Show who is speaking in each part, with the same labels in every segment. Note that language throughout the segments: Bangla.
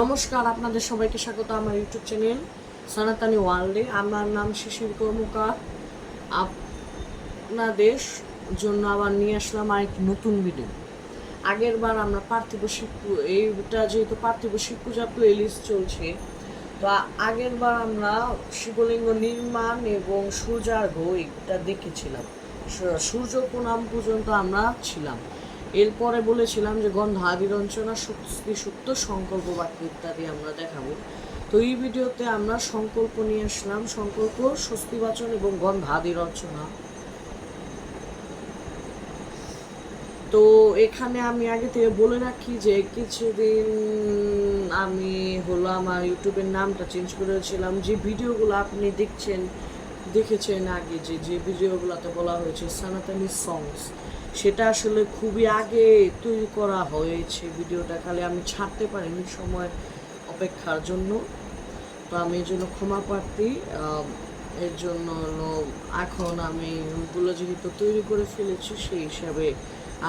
Speaker 1: নমস্কার, আপনাদের সবাইকে স্বাগত আমার ইউটিউব চ্যানেল সনাতনী ওয়ার্ল্ডে। আমার নাম শিশির কর্মকার। আপনাদের জন্য আবার নিয়ে আসলাম আরেকটি নতুন ভিডিও আগের বার আমরা পার্থিব শিব এইটা যেহেতু পার্থিব শিব পূজা প্লেলিস্ট চলছে, তো আগের বার আমরা শিবলিঙ্গ নির্মাণ এবং সূর্যার্ঘ এটা দেখেছিলাম। সূর্য প্রণাম পর্যন্ত আমরা ছিলাম। এরপরে বলেছিলাম যে গন্ধাদি রঞ্চনা শক্তি সুক্ত সংকল্প বাক্য ইত্যাদি আমরা দেখাবো। তো এই ভিডিওতে আমরা সংকল্প নিয়ে আসলাম। সংকল্প, স্বস্তিবাচন এবং গন্ধাদি রচনা তো এখানে আমি আগে থেকে বলে রাখি যে কিছুদিন আমি হলো আমার ইউটিউবের নামটা চেঞ্জ করেছিলাম। যে ভিডিওগুলো আপনি দেখছেন, দেখেছেন আগে, যে যে ভিডিওগুলোতে বলা হয়েছে, সনাতনী সংস সেটা আসলে খুবই আগে তৈরি করা হয়েছে ভিডিওটা, খালি আমি ছাড়তে পারিনি সময় অপেক্ষার জন্য। তো আমি এই জন্য ক্ষমা প্রার্থী এর জন্য এখন আমি ওগুলো যেহেতু তৈরি করে ফেলেছি, সেই হিসাবে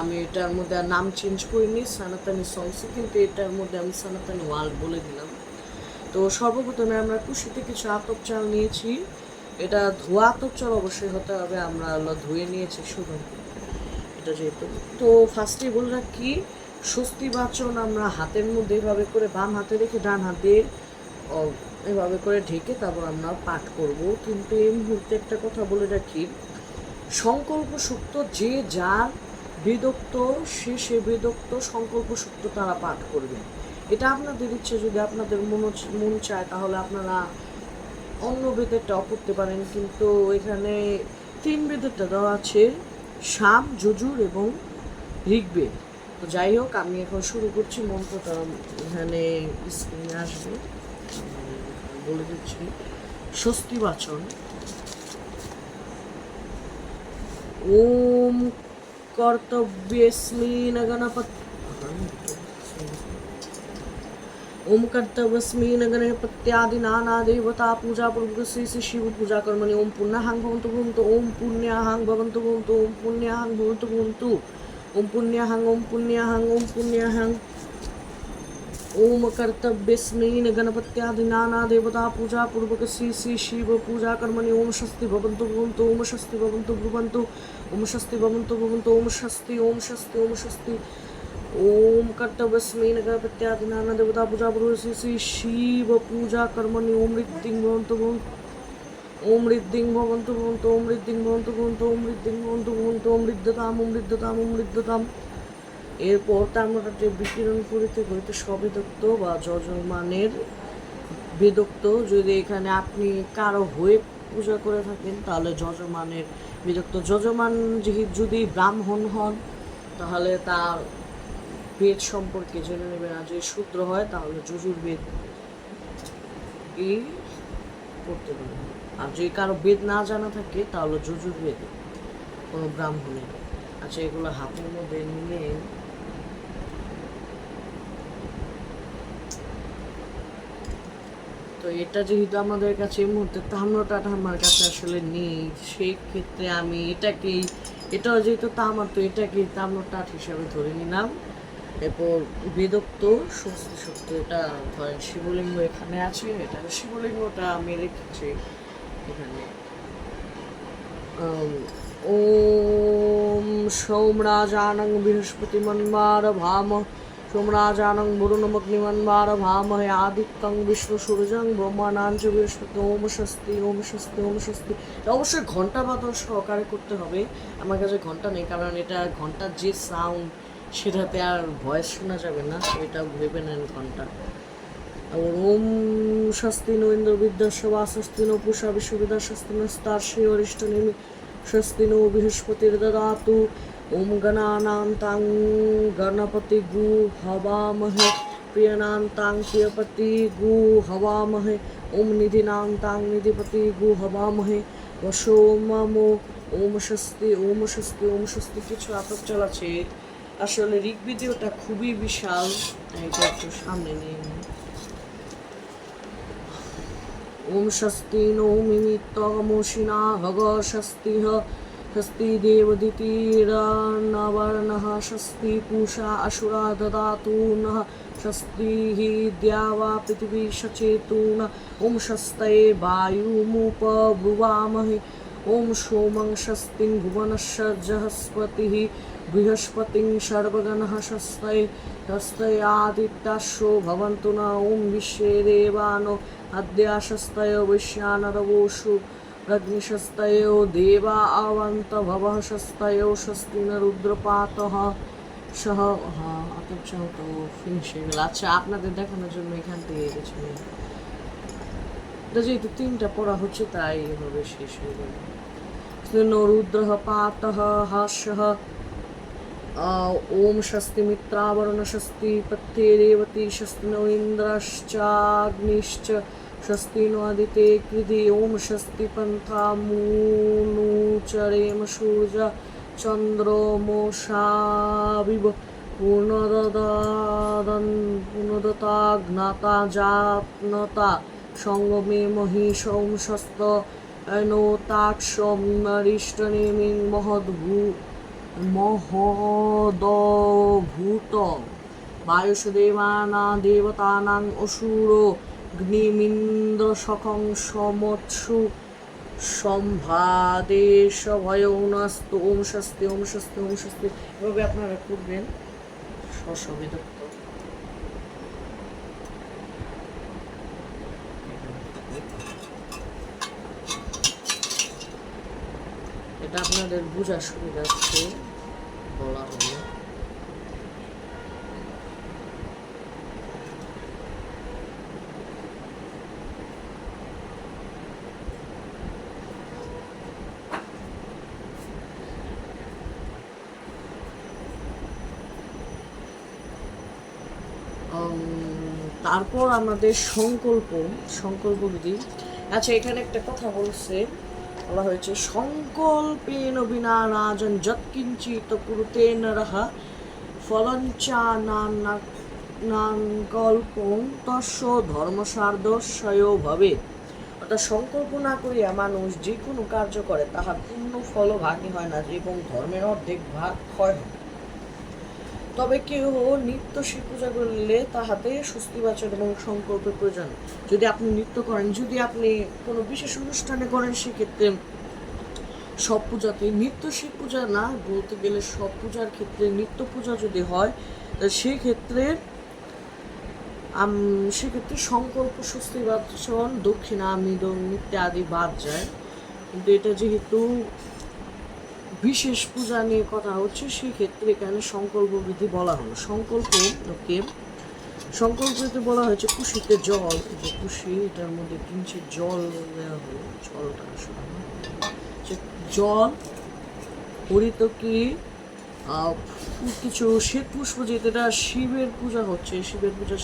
Speaker 1: আমি এটার মধ্যে আর নাম চেঞ্জ করিনি, সনাতনী সংসে কিন্তু এটার মধ্যে আমি সনাতনী ওয়ার্ল্ড বলে দিলাম। তো সর্বপ্রথমে আমরা কুশিতে কিছু আতপ চাল নিয়েছি। এটা ধোয়া আতপ চাল অবশ্যই হতে হবে, আমরা ধুয়ে নিয়েছি, শুধু এটা যেহেতু। তো ফার্স্টে বলে রাখি, স্বস্তি বাচন আমরা হাতের মধ্যে এভাবে করে বাম হাতে রেখে ডান হাতে এভাবে করে ঢেকে তারপর আমরা পাঠ করব। কিন্তু এই মুহূর্তে একটা কথা বলে রাখি, সংকল্প সুক্ত যে যার বেদোক্ত, সে সে বেদোক্ত সংকল্প সুক্ত তারা পাঠ করবে। এটা আপনাদের ইচ্ছে, যদি আপনাদের মন মন চায় তাহলে আপনারা অন্য বেদেরটাও করতে পারেন। কিন্তু এখানে তিন বেদেরটা দেওয়া আছে। শাম, যজুর এবং ঋগ্বেদ। তো যাই হোক, আমি এখন শুরু করছি। মন্ত্রটা এখানে স্ক্রিনে আসবে। বলে দিচ্ছি। স্বস্তি বাচন ওম কর্তব্যস্মিন গণপতি ओम कर्तव्यस्मिन् गणपत्यादिनाना देवता, पूजा पूर्वक श्री श्री शिव, पूजा कर्मणि, ओम पुण्याहं भवन्तु भवन्तु, ओम पुण्याहं भवन्तु भवन्तु, ओम पुण्याहं भवन्तु भवन्तु, ओम पुण्याहं ओम पुण्याहं ओम पुण्याहं। ओम कर्तव्यस्मिन् गणपत्यादिनाना देवता, पूजा पूर्वक श्री श्री शिव, पूजा कर्मणि, ओम स्वस्ति भवन्तु भवन्तु, ओम स्वस्ति भवन्तु भवन्तु, ओम स्वस्ति भवन्तु भवन्तु, ओम स्वस्ति ओम स्वस्ति ओम स्वस्ति ओम कर्तव्यस्मेन गणपत्यादिनाना देवता पूजा पूर्व श्री श्री शिव पूजा कर्मणि ओम ऋद्धिं भवन्तु भवन्तु ओम ऋद्धिं भवन्तु भवन्तु ओम ऋद्धिं भवन्तु भवन्तु ओम ঋদ্ধিং ভবন্তু ভবন্তু ওম ঋদ্ধতাম ওম ঋদ্ধতাম ওম ঋদ্ধতাম এরপর তাম্রটাতে বিকিরণ করিতে করিতে সবেদক্ত বা যজমানের বেদক্ত যদি এখানে আপনি কারো হয়ে পূজা করে থাকেন তাহলে যজমানের বেদক্ত যজমান যেহেতু যদি ব্রাহ্মণ হন তাহলে তার বেদ সম্পর্কে জেনে নেবেন আর যদি শূদ্র হয়, তাহলে যজুর্বেদ এই পড়তে পারেন আর যদি কারও বেদ না জানা থাকে, তাহলে যজুর্বেদ কোনো ব্রাহ্মণের আচ্ছা এগুলো হাতের মধ্যে নিয়ে তো এটা যেহেতু আমাদের কাছে এই মুহূর্তে তাম্রটা আমার কাছে আসলে নেই, সেই ক্ষেত্রে আমি এটাকেই, এটাও যেহেতু তামার, তো এটাকেই তাম্রটাট হিসাবে ধরে নিলাম। এরপর বেদোক্ত স্বস্তি শক্ত এটা ধরেন শিবলিঙ্গ এখানে আছে, এটা শিবলিঙ্গটা আমি রেখেছি এখানে। ওম সৌমরাজানং বৃহস্পতি মন্বার ভাম, সোমরাজানং বরুণমগ্নিমন্বার ভামহে আদিত্যং বিশ্ব সূর্যং ব্রহ্মানাঞ্চ বৃহস্পতি, ওম স্বস্তি ওম স্বস্তি ওম স্বস্তি। অবশ্যই ঘণ্টা বাদন সহকারে করতে হবে, আমার কাছে ঘণ্টা নেই, কারণ এটা ঘণ্টার যে সাউন্ড সেটাতে আর ভয়েস শোনা যাবে না তো এটা ভেবে নেন ঘণ্টা। ওম স্বস্তি নো ইন্দ্র বিদ্যাসভা স্বস্তি নো পুষা বিশ্ববিদ্যা, স্বস্তি নো স্তার শ্রী অরিষ্ট নেমি, স্বস্তি নো বৃহস্পতির দদাতু, ওম গণানান্তাং গণপতি গু হবামহে প্রিয়নান্তাং প্রিয়পতি গু হবামহে, ওম নিধিনান্তাং নিধিপতি গু হবামহে বসোমম ওম স্বস্তি ওম স্বস্তি ওম স্বস্তি, কিছু আতপ আছে আসলে ঋগ্বিদীয়টা খুবই বিশাল এটা একটু সামনে নিয়ে ওম স্বস্তি নৌমিত্তমোষিণা হগ স্বস্তি স্বস্তি দেবদিতিরণবর্ণ স্বস্তি পূষা আসুরা দদাতু নঃ স্বস্তি হি দ্যাবা পৃথিবী সচেতু ন ওম স্বস্তে বায়ুমুপব্রুবামহে ওম সোমং স্বস্তিং ভুবনশ্বজহস্পতি বৃহস্পতি সর্বগণ স্বস্তায় স্বস্তায় ভবন্তু না, ওম বিশ্বে দেবান আদ্যাস্বস্তায় বৈশ্যানরবসু রগ্নিস্বস্তায় দেবা আবন্ত ভব স্বস্তি না রুদ্রপাত সহ হ্যাঁ অতএব ফিনিশ হয়ে গেল। আচ্ছা আপনাদের দেখানোর জন্য এখান থেকে কিছু যেহেতু তিনটা পড়া হচ্ছে, তাই এভাবে শেষ হয়ে গেল। রুদ্র পাত হর্ষ ॐ स्वस्ति मित्रावरुण स्वस्ति पत्ये रेवती स्वस्ति नो इन्द्रश्चाग्निश्च स्वस्ति नो आदिते कृधि ॐ स्वस्ति पन्थामूनुचरेम सूर्य चन्द्रमोषाविव पुनरदादन् पुनरता ज्ञाता जाप्नता सङ्गमे महिषं स्वस्त अनोताक्षमरिष्टनेमिं महद्भू মহদভূত। বায়ুষদেবানা দেবতানাং অসুর গ্নিমিন্দ্র সখং সমৎসু সম্ভাদেশ ভয়ৌনস্ত ওম স্বস্তি ওম স্বস্তি ওম স্বস্তি এভাবে আপনারা করবেন। সশবিদত্ত। এটা আপনাদের বোঝার সুবিধা বলা হলো উম, তারপর আমাদের সংকল্প সংকল্প বিধি আচ্ছা এখানে একটা কথা বলছে। বলা হয়েছে সংকল্পেন বিনা রাজন যৎকিঞ্চিত কুরুতে রাহা ফলঞ্চা নাঙ্কল্পং তস্য ধর্মসার্দস্বয় ভবে। অর্থাৎ সংকল্প না করিয়া মানুষ যে কোনো কার্য করে তাহা পূর্ণ ফলভাগী হয় না এবং ধর্মের অর্ধেক ভাগ ক্ষয় হয়। তবে কেউ নিত্য শিব পূজা করলে তাহাতে স্বস্তিবাচন এবং সংকল্পের প্রয়োজন। যদি আপনি নৃত্য করেন, যদি আপনি কোনো বিশেষ অনুষ্ঠানে করেন, সেক্ষেত্রে সব পূজাতে নিত্য শিব পূজা না বলতে গেলে সব পূজার ক্ষেত্রে নিত্য পূজা যদি হয় সেক্ষেত্রে সেক্ষেত্রে সংকল্প স্বস্তি স্বস্তিবাচন দক্ষিণা মিদন আদি বাদ যায়। কিন্তু এটা যেহেতু বিশেষ পূজা নিয়ে কথা হচ্ছে, সেক্ষেত্রে এখানে সংকল্প বিধি বলা হলো? সংকল্প ওকে সংকল্পতে বলা হয়েছে কুশিতে জল, যে কুশি, এটার মধ্যে কিঞ্চিত জল দেওয়া হলো, জলটা আসলে। জল হরিতকি কি কিছু শ্বেত পুষ্প যেটা শিবের পূজা হচ্ছে, শিবের পূজা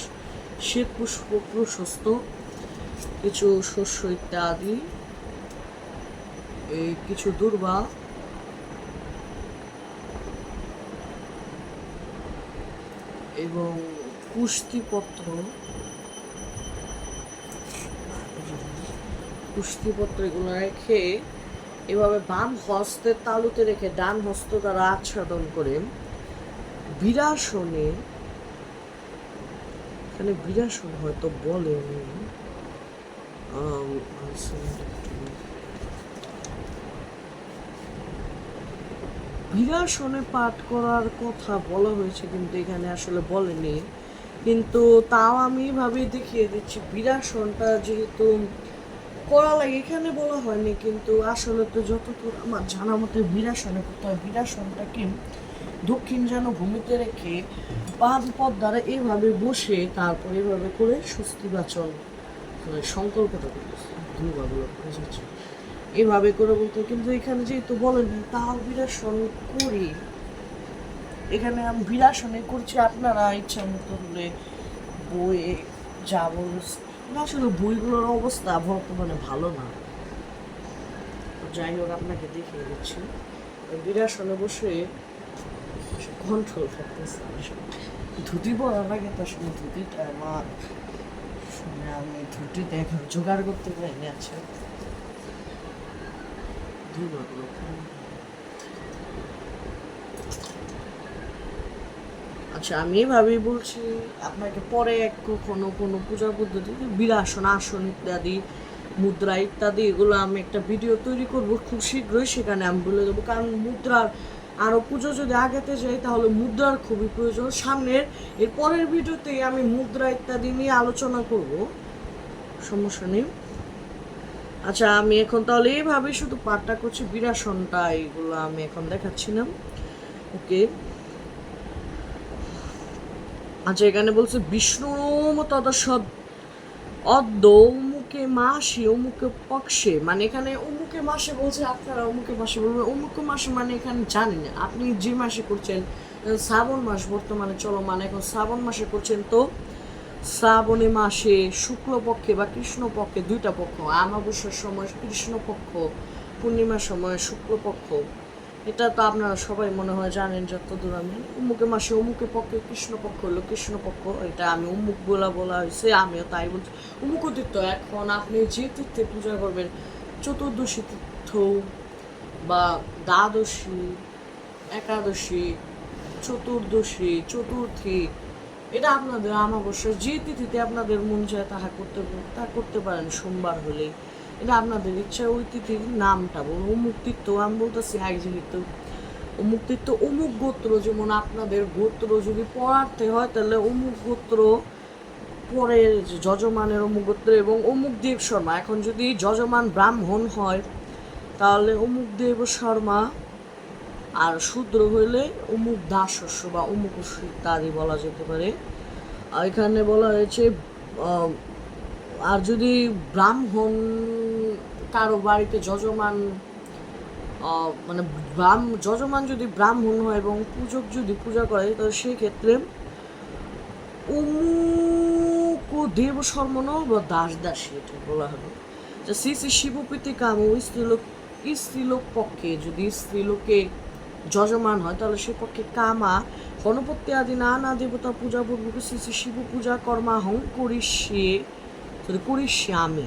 Speaker 1: শ্বেত পুষ্প, প্রশস্ত, কিছু শস্য ইত্যাদি, এই কিছু দুর্বা এবং কুস্তিপত্র কুস্তিপত্র এগুলো রেখে এভাবে বাম হস্তের তালুতে রেখে ডান হস্ত দ্বারা আচ্ছাদন করে বিরাসনে এখানে বিরাসন হয়তো বলেনি। আম, আচ্ছা, একটু- বিরাসনে পাঠ করার কথা বলা হয়েছে, কিন্তু এখানে আসলে বলেনি। কিন্তু তাও আমি ভাবে দেখিয়ে দিচ্ছি বিরাসনটা যেহেতু করা লাগে, এখানে বলা হয়নি, কিন্তু আসলে তো যতদূর আমার জানা মতে বিরাসনে করতে হয়। বিরাসনটাকে দক্ষিণ যেন ভূমিতে রেখে বাম পথ দ্বারা এভাবে বসে, তারপর এভাবে করে স্বস্তিবাচন সংকল্পটা করতেছে। দুর্গাগুলো বোঝাচ্ছে। এভাবে করে বলতো কিন্তু এখানে যেহেতু বলেন তাও বিরাসন করি। এখানে আমি বিরাসনে করছি আপনারা ইচ্ছা মতো হলে বইয়ে যা বলছে না, আসলে বইগুলোর অবস্থা বর্তমানে ভালো না। যাই হোক আপনাকে দেখিয়ে দিচ্ছি। বিরাসনে বসে কন্ট্রোল আসলে। ধুতি পরার আগে তো আসলে ধুতিটা আমার আমি ধুতিতে এখন জোগাড় করতে পারিনি আচ্ছা আচ্ছা আমি এভাবেই বলছি, আপনাকে পরে এক কোনো কোনো পূজার পদ্ধতিতে বিলাসন, আসন ইত্যাদি, মুদ্রা ইত্যাদি, এগুলো আমি একটা ভিডিও তৈরি করব খুব শীঘ্রই, সেখানে আমি বলে দেবো। কারণ মুদ্রার আরও পুজো যদি আগেতে যাই, তাহলে মুদ্রার খুবই প্রয়োজন। সামনের, এর পরের ভিডিওতে আমি মুদ্রা ইত্যাদি নিয়ে আলোচনা করব। সমস্যা নেই। আচ্ছা আমি এখন তাহলে এইভাবে শুধু পাঠটা করছি, বিরাসনটা এইগুলো আমি এখন দেখাচ্ছি না ওকে। আচ্ছা এখানে বলছে বিষ্ণুরম তদসদ অদ্য অমুকে মাসে, অমুকে পক্ষে। মানে এখানে অমুকে মাসে বলছে, আপনারা অমুকে মাসে বলবেন। অমুকে মাসে মানে এখানে জানেন, আপনি যে মাসে করছেন শ্রাবণ মাস বর্তমানে চলমান, এখন শ্রাবণ মাসে করছেন তো শ্রাবণী মাসে শুক্লপক্ষে বা কৃষ্ণপক্ষে দুইটা পক্ষ আমাবস্যার সময় কৃষ্ণপক্ষ, পূর্ণিমার সময় শুক্লপক্ষ। এটা তো আপনারা সবাই মনে হয় জানেন যতদূর আমি। অমুকে মাসে অমুকে পক্ষে, কৃষ্ণপক্ষ হলো কৃষ্ণপক্ষ, এটা আমি অমুক বলা বলা হয়েছে, আমিও তাই বলছি। অমুক তীর্থ এখন আপনি যে তীর্থে পূজা করবেন, চতুর্দশী তীর্থ বা দ্বাদশী, একাদশী, চতুর্দশী, চতুর্থী এটা আপনাদের আমাবস্যা যে তিথিতে আপনাদের মন চায় তাহা করতে তা করতে পারেন সোমবার হলে এটা আপনাদের ইচ্ছা, ওই তিথির নামটা বলুন। অমুক তীর্থ, আমি বলতেছি এক যেহেতু অমুক তীর্থ, অমুক গোত্র যেমন আপনাদের গোত্র যদি পড়াতে হয়, তাহলে অমুক গোত্র পরে যজমানের অমুক গোত্র এবং অমুক দেব শর্মা। এখন যদি যজমান ব্রাহ্মণ হয়, তাহলে অমুক দেব শর্মা আর শূদ্র হইলে অমুক দাস শস্য বা অমুক ইত্যাদি বলা যেতে পারে। এখানে বলা হয়েছে আর যদি ব্রাহ্মণ কারও বাড়িতে যজমান মানে ব্রাহ্ম, যজমান যদি ব্রাহ্মণ হয় এবং পূজক যদি পূজা করে, তো সেই ক্ষেত্রে অমুক দেব শর্মণ বা দাস দাসী এটা বলা যে শ্রী শ্রী শিবপ্রীতি কাম স্ত্রীলোক স্ত্রীলোক পক্ষে যদি স্ত্রীলোকে যজমান হয়, তাহলে সে পক্ষে কামা। গণপতি আদি নানা দেবতা পূজা পূর্বক শ্রী শিব পূজা কর্মাহং করিষ্যে যদি করিষ্যে আমি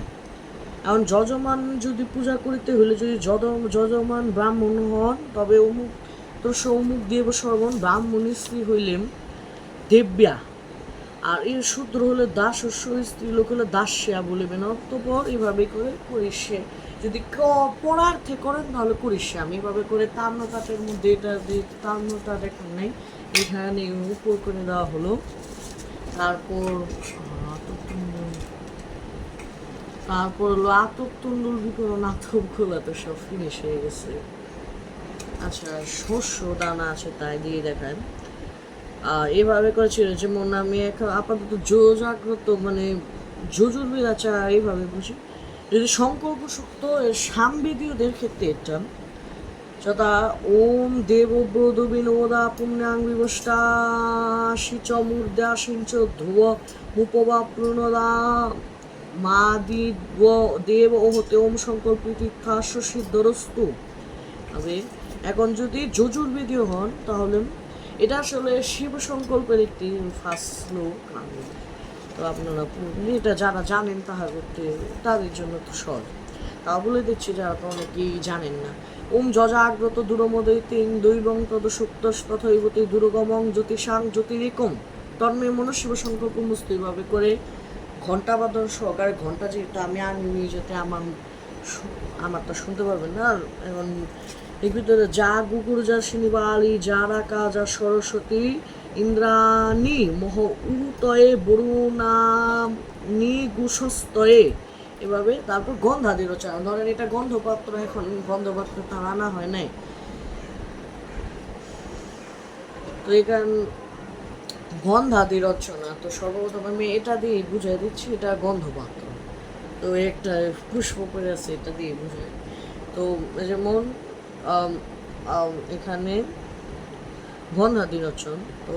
Speaker 1: এখন যজমান যদি পূজা করিতে হলে যদি যজমান ব্রাহ্মণ হন, তবে অমুক তো সে অমুক দেব সর্বণ ব্রাহ্মণী স্ত্রী হইলেন দেব্যা। আর এর সূত্র হলে দাস ও স্ত্রী লোক হলে দাসিয়া বলিবেন। অতপর এইভাবে করে করিসে যদি পড়ার্থে করেন তাহলে করিসে আমি এভাবে করে তাম্রকাঠের মধ্যে এটা দিয়ে তাম্রটা দেখান নেই। এখানে উপর করে দেওয়া হলো। তারপর তারপর হলো আতক আতপতুন্ডল বিকরণ আতপগুলো তো সব ফিনিশ হয়ে গেছে। আচ্ছা শস্য দানা আছে তাই দিয়ে দেখান। এভাবে করেছিল যেমন আমি এখন আপাতত জো জাগ্রত মানে যজুর্বেদ আচার এইভাবে বুঝি। যদি সংকল্প সুক্ত সামবেদীয়দের ক্ষেত্রে এটা। যথা ওম দেবব্রত বিনোদা পুণ্যাং বিবষ্টাশি চ মূর্দাসিঞ্চ ধ্রুব মুপবা প্রণদা। মা দিব্য দেব ও হতে ওম সংকল্প তীর্থাস্য সিদ্ধরস্তু। তবে এখন যদি যজুর্বেদীয় হন, তাহলে এটা আসলে শিব সংকল্পের একটি ফার্স্ট শ্লোক। আমি তো আপনারা এটা যারা জানেন তাহা করতে তাদের জন্য তো সহজ তা বলে দিচ্ছি যারা তো অনেকেই জানেন না। ওম যজাগ্রত দূরমদৈ তিং দৈবং তদ সুক্ত তথৈবতী দুর্গমং জ্যোতিষাং জ্যোতিরেকম। তন্মে মন শিব সংকল্প মুস্ত এইভাবে করে। ঘণ্টা বাদন সহকারে ঘণ্টা যেটা আমি আনিনি যাতে আমার আমারটা শুনতে পারবেন না। এখন এর ভিতরে যা গুগুর, যা শিনিবালি, যা রাকা, যা সরস্বতী ইন্দ্রাণী মহ উতয়ে বরুণা নি গুসস্তয়ে এভাবে তারপর গন্ধাদি রচনা ধরেন এটা গন্ধপাত্র, এখন গন্ধপাত্র তার আনা হয় নাই। তো এখান গন্ধাদি রচনা তো সর্বপ্রথম আমি এটা দিয়ে বুঝাই দিচ্ছি, এটা গন্ধপাত্র। তো একটা পুষ্প করে আছে, এটা দিয়ে বুঝাই। তো যেমন এখানে গন্ধাদি রচন তো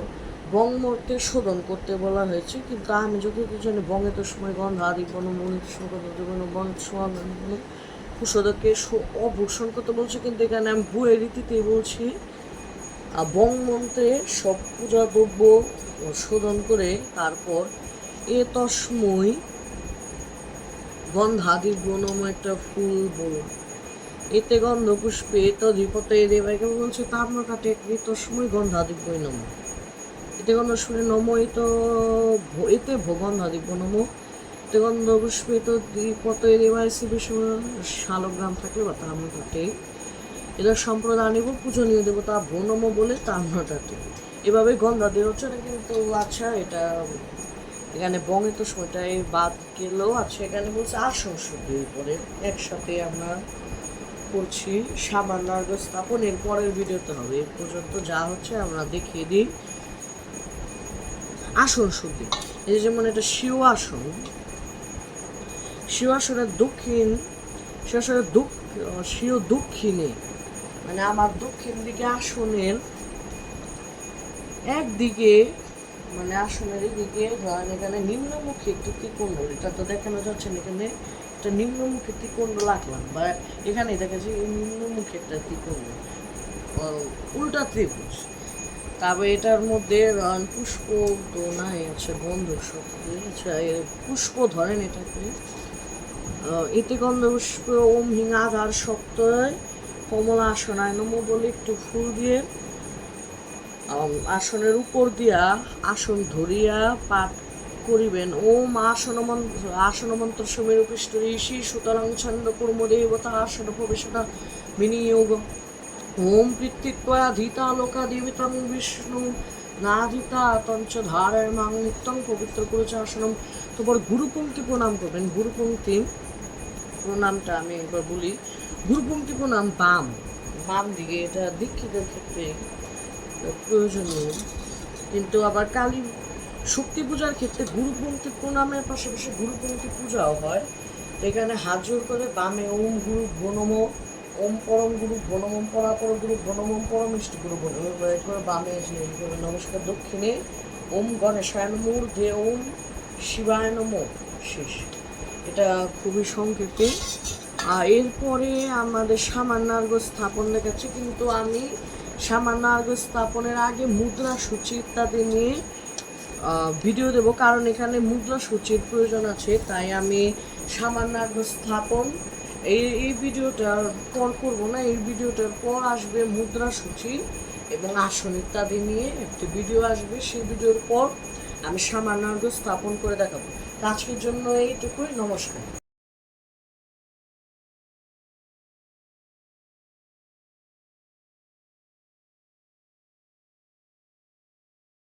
Speaker 1: বংমর্তে শোধন করতে বলা হয়েছে, কিন্তু আমি যতটুকু জানি বঙ্গে তো সময় গন্ধ আদি বন সমান কুশোদকে অভূষণ করতে বলছে, কিন্তু এখানে আমি বইয়ের রীতিতে বলছি আর বংমন্ত্রে সব পূজা দ্রব্য শোধন করে তারপর এ তসময় গন্ধাদি বনম একটা ফুল বলুন এতে গন্ধ পুষ্পে তো তদ্বিপত দেবাইকে বলছে? তাম্র কাটে তসময় গন্ধাদি বৈনম এতে গন্ধ শুনে নম ভ- এতে ভগন্ধ দিব নম। এতে গন্ধ পুষ্পে তো কত এবার বিশ্ব শালগ্রাম থাকলে বা তার মধ্যে এদের সম্প্রদায় আনিব পূজনীয় দেবতা বনম বলে তার নটাতে এভাবে হচ্ছে না কিন্তু আচ্ছা এটা এখানে বঙ্গে তো সময়টাই বাদ গেলেও আছে এখানে বলছে আসন শুদ্ধির উপরে একসাথে আমরা করছি সামান্য আর্ঘ্য স্থাপন এর পরের ভিডিওতে হবে। এ পর্যন্ত যা হচ্ছে আমরা দেখিয়ে দিই। আসন শুদ্ধি। এই যেমন এটা শিও আসন শিও দক্ষিণ শিও শিও দক্ষিণে মানে আমার দক্ষিণ দিকে আসনের একদিকে মানে আসনের দিকে ধরেন এখানে নিম্নমুখী একটি ত্রিকোণ এটা তো দেখানো যাচ্ছে এখানে। একটা নিম্নমুখী ত্রিকোণ রাখলাম বা এখানে দেখা এই নিম্নমুখী একটা ত্রিকোণ। উল্টা ত্রিভুজ। তবে এটার মধ্যে পুষ্প তো নাই আছে বন্ধুর সাথে আচ্ছা পুষ্প ধরেন এটাকে। এতে গন্ধ, পুষ্প, ওম হিঙাধার সপ্তয় কমলা আসনায় নম বলে একটু ফুল দিয়ে আসনের উপর দিয়া আসন ধরিয়া পাঠ করিবেন। ওম আসন মন্ত্র আসন মন্ত্র সমীর ঋষি সুতরাং ছন্দ কর্ম দেবতা আসন প্রবেশনা বিনিয়োগ। ওম কৃত্তিত্বয়া ধীতা লোকা দেবিতং বিষ্ণু নাধিতা তঞ্চ ধারায় মাং নিত্যং পবিত্র করেছে আসনম। তারপর গুরুপঙ্ক্তি প্রণাম করবেন। গুরুপঙ্ক্তি প্রণামটা আমি একবার বলি। গুরুপঙ্ক্তি প্রণাম বাম। বাম দিকে এটা দীক্ষিতের ক্ষেত্রে প্রয়োজনীয় কিন্তু আবার কালী শক্তি পূজার ক্ষেত্রে গুরুপঙ্ক্তি প্রণামের পাশাপাশি গুরুপঙ্ক্তি পূজাও হয়। এখানে হাত জোর করে বামে ওম গুরু বনম ওম পরম গুরু বনম পরাপর গুরু বনম পরম ইষ্ট গুরু করে বামে করে নমস্কার দক্ষিণে ওম গণেশায় নমো, ঊর্ধ্বে ওম শিবায় নমো, শেষ। এটা খুবই সংক্ষেপে। আর এরপরে আমাদের সামান্যার্ঘ স্থাপন দেখাচ্ছে, কিন্তু আমি সামান্য সামান্যার্ঘ স্থাপনের আগে মুদ্রা সূচি ইত্যাদি নিয়ে ভিডিও দেব। কারণ এখানে মুদ্রা সূচির প্রয়োজন আছে, তাই আমি সামান্য স্থাপন এই এই ভিডিওটার পর করব না, এই ভিডিওটার পর আসবে মুদ্রা সূচি এবং আসন ইত্যাদি নিয়ে একটি ভিডিও আসবে। সেই ভিডিওর পর আমি সামান্য স্থাপন করে দেখাবো। আজকের জন্য এইটুকুই, নমস্কার।